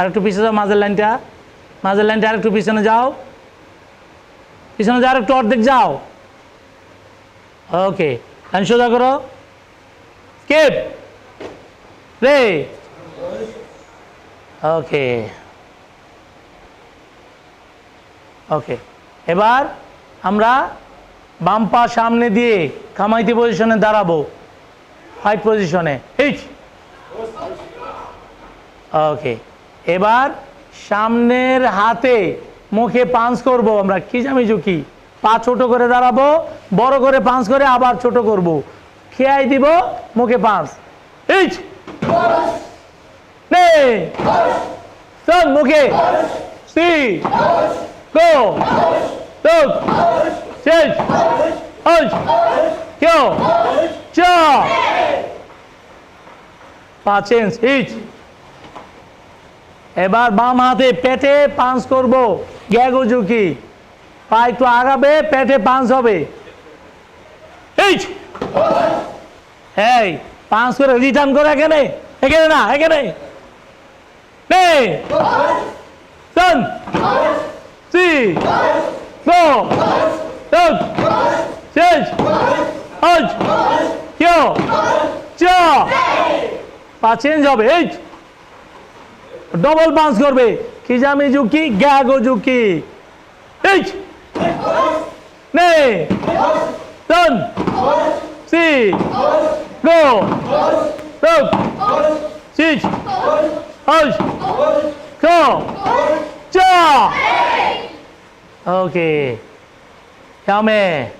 আর একটু পিছিয়ে যাও, মাঝের লাইনটা। মাঝের লাইনটা আর একটু পিছনে যাও। পিছনে যাও আর একটু অর্ধেক যাও। ওকে, লাইন সোজা করো। স্কেপ। রে। ওকে। ওকে, এবার আমরা বাম পা সামনে দিয়ে কামাইতি পজিশনে দাঁড়াবো। ফাইট পজিশনে হিচ ওকে এবার সামনের হাতে মুখে পাঞ্চ করব আমরা। কি জামি ঝুঁকি পা ছোট করে দাঁড়াবো, বড় করে পাঞ্চ করে আবার ছোট করব। খেয়াই দিব মুখে পাঁচ চল মুখে। সি! চ! পাঁচ ইঞ্চ এবার বাম হাতে পেটে পাঞ্চ করব গ্যাগো ঝুঁকি পা একটু আগাবে পেটে পাঞ্চ হবে হিচ এই পাঁচ করে রিটার্ন করে এখানে এখানে না এখানে Done. See. Go. Jaw. পা চেঞ্জ হবে এই ডবল পাঞ্চ করবে খিজামি ঝুঁকি গ্যাগো ঝুঁকি এই নে ডান সি গো লুক সিচ হজ গো চ ওকে 小美。